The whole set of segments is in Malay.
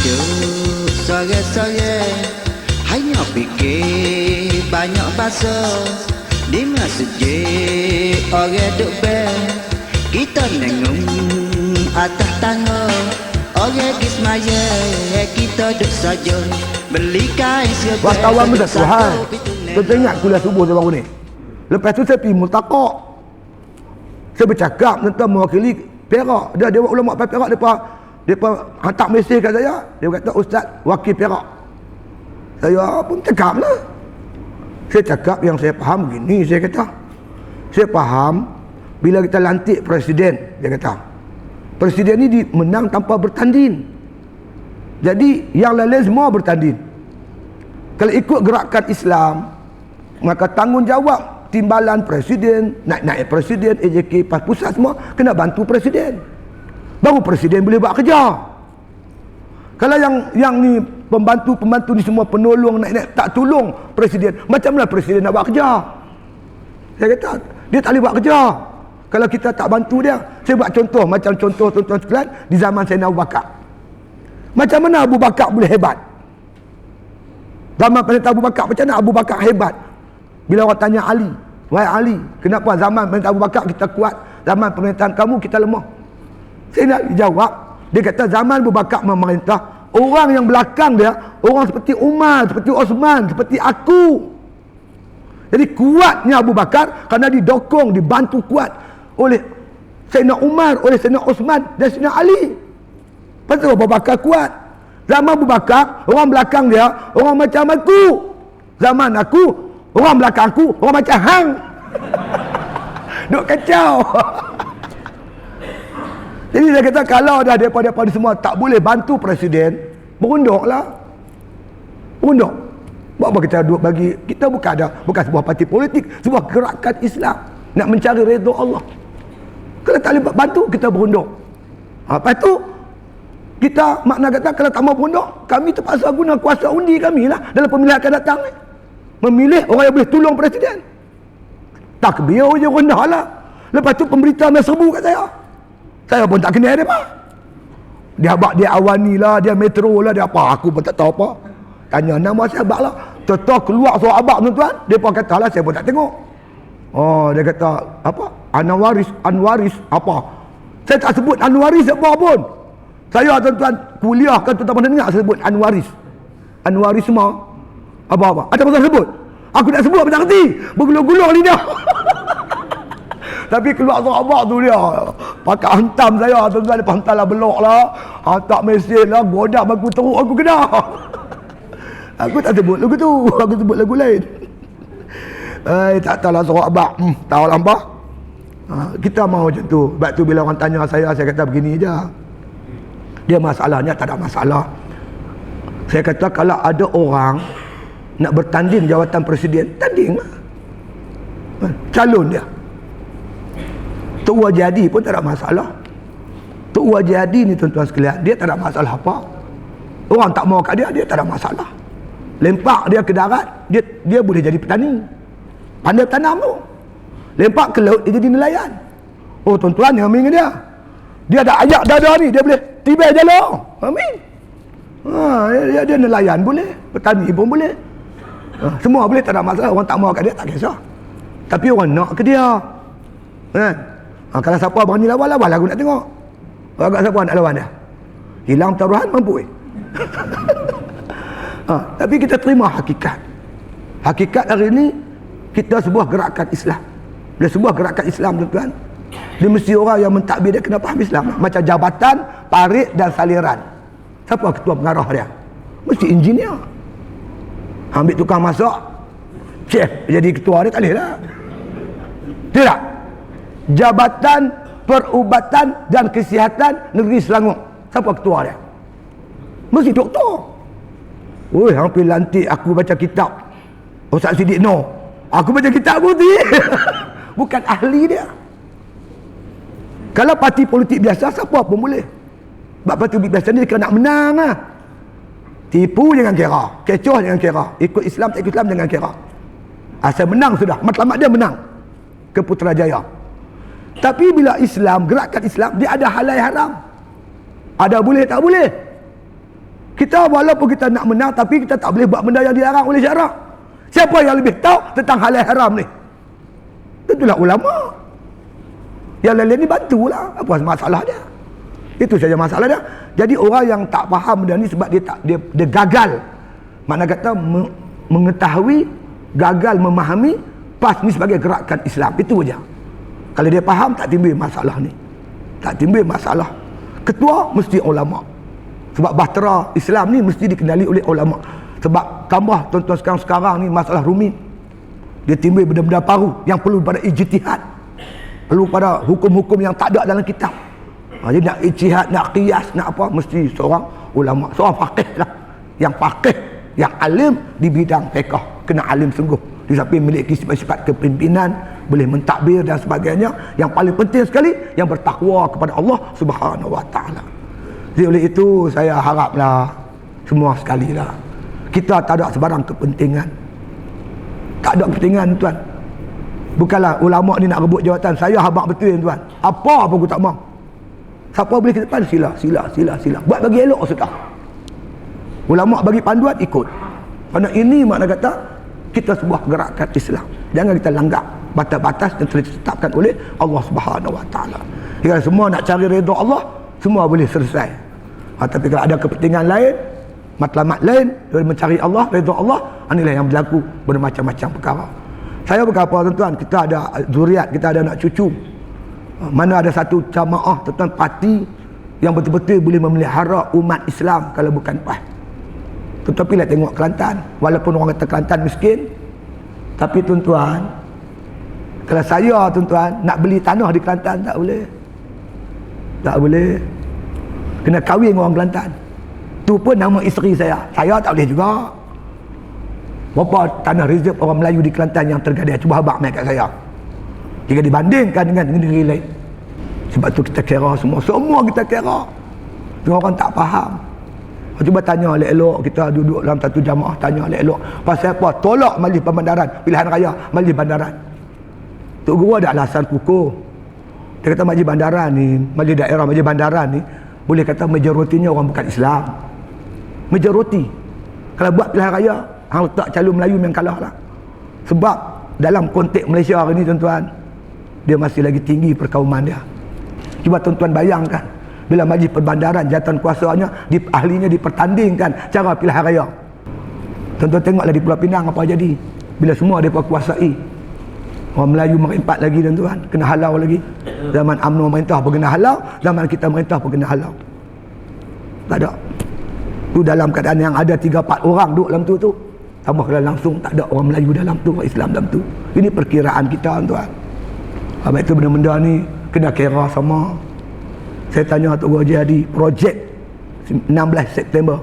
duduk sore-sore Hanya fikir banyak bahasa Di masjid orang duk ber Kita nengung atas tangga Orang gismaya kita duk saja Beli kain serba Wartawan pun tak Tuhan. Tuan ingat kuliah subuh saya baru ni. Lepas tu saya pergi multaqak. Saya bercakap tentang mewakili Perak. Dia dia ulama Perak depa hantar mesej kat saya. Dia kata ustaz wakil Perak. Saya pun cakap lah. Saya cakap yang saya faham begini saya kata. Saya faham bila kita lantik presiden dia kata. Presiden ni menang tanpa bertanding. Jadi yang lain semua bertanding. Kalau ikut gerakan Islam, maka tanggungjawab timbalan presiden, naik-naik presiden, AJK, pusat semua kena bantu presiden. Baru presiden boleh buat kerja. Kalau yang yang ni pembantu-pembantu ni semua penolong naik-naik tak tolong presiden, macam mana presiden nak buat kerja? Saya kata, dia tak boleh buat kerja. Kalau kita tak bantu dia, saya buat contoh macam contoh tuan-tuan sekalian di zaman Sayyidina Abu Bakar. Macam mana Abu Bakar boleh hebat? Zaman Perintah Abu Bakar macam mana Abu Bakar hebat? Bila orang tanya Ali, wahai Ali, kenapa zaman Perintah Abu Bakar kita kuat, zaman pemerintahan kamu kita lemah? Saya nak jawab, dia kata zaman Abu Bakar memerintah, orang yang belakang dia, orang seperti Umar, seperti Osman, seperti aku. Jadi kuatnya Abu Bakar kerana didokong, dibantu kuat oleh Sayyidina Umar, oleh Sayyidina Osman dan Sayyidina Ali. Pasal Abu Bakar kuat. Zaman Abu Bakar, orang belakang dia, orang macam aku. Zaman aku, orang belakang aku, orang macam hang. Duk kacau. Jadi saya kata kalau dah daripada-daripada semua tak boleh bantu presiden, berunduklah. Berunduk. Buat apa kita duduk bagi kita bukan ada bukan sebuah parti politik, sebuah gerakan Islam nak mencari redha Allah. Kalau tak boleh bantu kita berunduk. Ha, lepas tu kita makna kata kalau tak mau berunduk, kami terpaksa guna kuasa undi kami lah dalam pemilihan akan datang ni. Memilih orang yang boleh tolong presiden. Takbir je rendah lah. Lepas tu pemberita main serbu kat saya. Saya pun tak kenal dia apa. Dia abak dia awani lah, dia metro lah, dia apa. Aku pun tak tahu apa. Tanya nama sahabat lah. Tetap keluar suara abak tuan-tuan. Dia pun kata lah, saya pun tak tengok. Oh, dia kata, apa? Anwaris, Anwaris, apa? Saya tak sebut Anwaris apa pun. Saya tuan-tuan kuliah kan tuan-tuan dengar saya sebut Anwaris. Anwaris semua. Apa-apa. Ada pasal sebut. Aku nak sebut apa tak kerti. Bergulung-gulung lidah. Tapi keluar sahabat tu dia. Pakai hantam saya. Tuan-tuan dia hantar lah belok lah. Hantar mesej lah. Godak aku teruk aku kena. aku tak sebut lagu tu. Aku sebut lagu lain. Eh, tak tahu lah abang. Hmm, tahu lah apa. Ha, kita mau macam tu. Sebab tu bila orang tanya saya, saya kata begini je. Dia masalahnya tak ada masalah. Saya kata kalau ada orang nak bertanding jawatan presiden, tanding lah. Calon dia. Tok Wajadi pun tak ada masalah. Tok Wajadi ni tuan-tuan sekalian, dia tak ada masalah apa. Orang tak mau kat dia, dia tak ada masalah. Lempak dia ke darat, dia dia boleh jadi petani. Pandai tanam tu. Lempak ke laut, dia jadi nelayan. Oh tuan-tuan, yang amin dia. Dia ada ayak dada ni, dia boleh tiba jalur. Amin. Ha, dia, dia nelayan boleh, petani pun boleh. Ha, semua boleh, tak ada masalah. Orang tak mau kat dia, tak kisah. Tapi orang nak ke dia. Kan? Ha, kalau siapa berani lawan, lawan lah aku nak tengok. Agak siapa nak lawan dia? Hilang taruhan mampu eh. ha, tapi kita terima hakikat. Hakikat hari ini kita sebuah gerakan Islam. Bila sebuah gerakan Islam tuan-tuan, dia mesti orang yang mentadbir dia kena faham Islam. Macam jabatan, parit dan saliran. Siapa ketua pengarah dia? Mesti engineer. Ambil tukang masak, chef jadi ketua dia tak boleh lah. Tidak. Jabatan Perubatan dan Kesihatan Negeri Selangor. Siapa ketua dia? Mesti doktor. Oi, hampir lantik aku baca kitab. Ustaz Siddiq no. Aku baca kitab putih. Bukan ahli dia. Kalau parti politik biasa, siapa pun boleh. Sebab parti politik biasa ni kena nak menang lah. Tipu jangan kira. Kecoh jangan kira. Ikut Islam, tak ikut Islam jangan kira. Asal menang sudah. Matlamat dia menang. Ke Putrajaya. Tapi bila Islam, gerakan Islam, dia ada halal haram. Ada boleh, tak boleh. Kita walaupun kita nak menang tapi kita tak boleh buat benda yang dilarang oleh syarak. Siapa yang lebih tahu tentang halal haram ni? Tentulah ulama. Yang lain-lain ni bantulah. Apa masalah dia? Itu saja masalah dia. Jadi orang yang tak faham benda ni sebab dia tak dia, dia gagal. Makna kata me, mengetahui gagal memahami PAS ni sebagai gerakan Islam. Itu saja. Kalau dia faham tak timbul masalah ni. Tak timbul masalah. Ketua mesti ulama. Sebab bahtera Islam ni mesti dikenali oleh ulama. Sebab tambah tuan-tuan sekarang-sekarang ni masalah rumit. Dia timbul benda-benda baru yang perlu pada ijtihad. Perlu pada hukum-hukum yang tak ada dalam kitab. Ha, jadi nak ijtihad, nak qiyas, nak apa mesti seorang ulama, seorang faqih lah. Yang faqih, yang alim di bidang fiqh. Kena alim sungguh. Di samping memiliki sifat-sifat kepimpinan, boleh mentakbir dan sebagainya. Yang paling penting sekali yang bertakwa kepada Allah Subhanahu Wa Taala. Jadi oleh itu saya haraplah semua sekali lah. Kita tak ada sebarang kepentingan. Tak ada kepentingan tuan. Bukanlah ulama ni nak rebut jawatan. Saya habaq betul tuan. Apa apa aku tak mau. Siapa boleh ke depan sila, sila, sila, sila. Buat bagi elok sudah. Ulama bagi panduan ikut. Kerana ini makna kata kita sebuah gerakan Islam. Jangan kita langgar batas-batas yang telah ditetapkan oleh Allah Subhanahu Wa Taala. Jika semua nak cari redha Allah, semua boleh selesai. Ha, tapi kalau ada kepentingan lain, matlamat lain dari mencari Allah, redha Allah, inilah yang berlaku bermacam-macam perkara. Saya berkata tuan-tuan, kita ada zuriat, kita ada anak cucu. Ha, mana ada satu jamaah tuan parti yang betul-betul boleh memelihara umat Islam kalau bukan PAS. Tetapi lah tengok Kelantan. Walaupun orang kata Kelantan miskin. Tapi tuan-tuan. Kalau saya tuan-tuan. Nak beli tanah di Kelantan tak boleh. Tak boleh. Kena kahwin orang Kelantan. Tu pun nama isteri saya. Saya tak boleh juga. Berapa tanah rezerv orang Melayu di Kelantan yang tergadah. Cuba habak main kat saya. Jika dibandingkan dengan negeri lain. Sebab tu kita kira semua. Semua kita kira. Tengok orang tak faham. Cuba tanya elok-elok kita duduk dalam satu jamaah tanya elok-elok pasal apa tolak majlis bandaran pilihan raya majlis bandaran Tok Guru ada alasan kukuh dia kata majlis bandaran ni majlis daerah majlis bandaran ni boleh kata majoritinya orang bukan Islam. Majoriti. Kalau buat pilihan raya hang letak calon Melayu yang kalah lah. Sebab dalam konteks Malaysia hari ni tuan-tuan dia masih lagi tinggi perkauman dia. Cuba tuan-tuan bayangkan bila majlis perbandaran jatuh kuasanya di, ahlinya dipertandingkan cara pilihan raya. Tuan-tuan tengoklah di Pulau Pinang apa jadi. Bila semua mereka kuasai orang Melayu merempat lagi tuan-tuan kena halau lagi. Zaman UMNO merintah pun kena halau zaman kita merintah pun kena halau. Tak ada. Tu dalam keadaan yang ada 3-4 orang duduk dalam tu tu. Tambah kalau langsung tak ada orang Melayu dalam tu orang Islam dalam tu. Ini perkiraan kita tuan-tuan Habis itu benda-benda ni kena kira sama. Saya tanya Tok Guru Haji projek 16 September.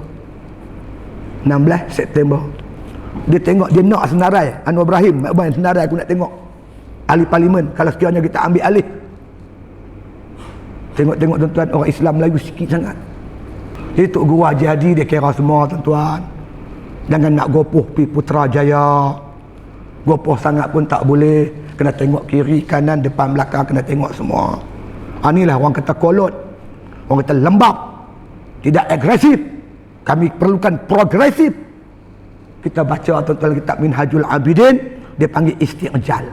16 September. Dia tengok dia nak senarai. Anwar Ibrahim Mak Ibrahim senarai aku nak tengok ahli parlimen kalau sekiranya kita ambil alih tengok-tengok tuan-tuan orang Islam Melayu sikit sangat jadi Tok Guru Haji Hadi dia kira semua tuan-tuan jangan nak gopoh pi Putrajaya gopoh sangat pun tak boleh kena tengok kiri kanan depan belakang kena tengok semua Ha, inilah orang kata kolot. Orang kata lembab. Tidak agresif. Kami perlukan progresif. Kita baca tuan-tuan kitab Minhajul Abidin. Dia panggil istiqjal.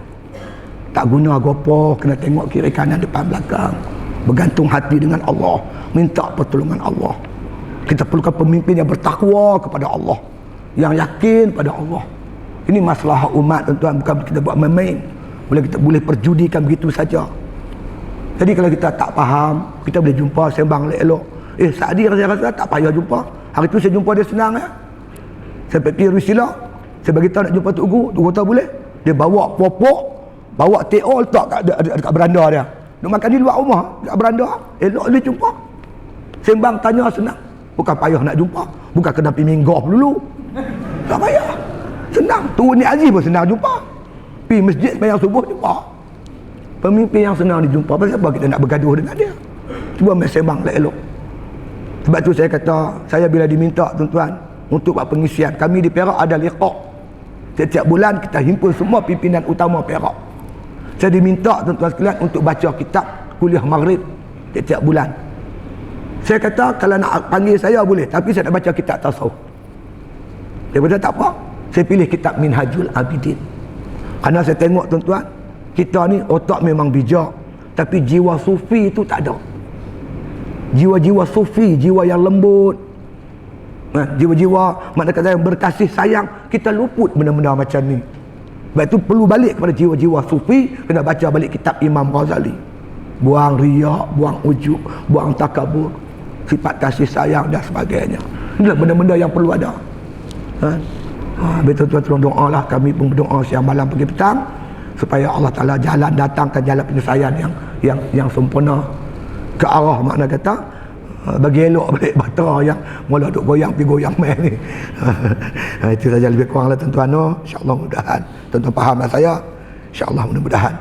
Tak guna gopoh. Kena tengok kiri kanan depan belakang. Bergantung hati dengan Allah. Minta pertolongan Allah. Kita perlukan pemimpin yang bertakwa kepada Allah. Yang yakin pada Allah. Ini masalah umat tuan-tuan. Bukan kita buat main-main. Boleh kita boleh perjudikan begitu saja. Jadi kalau kita tak faham, kita boleh jumpa sembang elok. Eh, Sa'di rasa-rasa tak payah jumpa. Hari tu saya jumpa dia senang ya. Saya pergi Rusila, saya bagi tahu nak jumpa Tok Guru, Tok Guru tahu boleh. Dia bawa popok, bawa teo letak kat, dekat, dekat beranda dia. Nak makan di luar rumah, dekat beranda. Elok dia jumpa. Sembang tanya senang. Bukan payah nak jumpa. Bukan kena pergi minggah dulu. Tak payah. Senang. Tu ni Aziz pun senang jumpa. Pergi masjid sembahyang subuh jumpa. Pemimpin yang senang dijumpa Pasal apa kita nak bergaduh dengan dia Cuba main sembang elok Sebab tu saya kata Saya bila diminta tuan-tuan Untuk buat pengisian Kami di Perak ada liqak Setiap bulan kita himpun semua pimpinan utama Perak Saya diminta tuan-tuan sekalian Untuk baca kitab kuliah maghrib Setiap bulan Saya kata kalau nak panggil saya boleh. Tapi saya nak baca kitab tasawuf. Dia kata tak apa. Saya pilih kitab Minhajul Abidin. Kerana saya tengok tuan-tuan. Kita ni otak memang bijak. Tapi jiwa sufi itu tak ada. Jiwa-jiwa sufi, jiwa yang lembut. Nah, jiwa-jiwa makna kata yang berkasih sayang. Kita luput benda-benda macam ni. Sebab itu perlu balik kepada jiwa-jiwa sufi. Kena baca balik kitab Imam Ghazali. Buang riak, buang ujuk, buang takabur sifat kasih sayang dan sebagainya. Inilah benda-benda yang perlu ada. Ha? Ha, betul tuan tolong doa lah kami pun berdoa siang malam pergi petang supaya Allah Taala jalan datangkan jalan penyelesaian yang yang yang sempurna ke arah makna kata bagi elok balik bata yang mula duk goyang pergi goyang main ni. Ha, itu saja lebih kurang lah tuan-tuan no. InsyaAllah mudahan tuan-tuan fahamlah saya. InsyaAllah mudah-mudahan.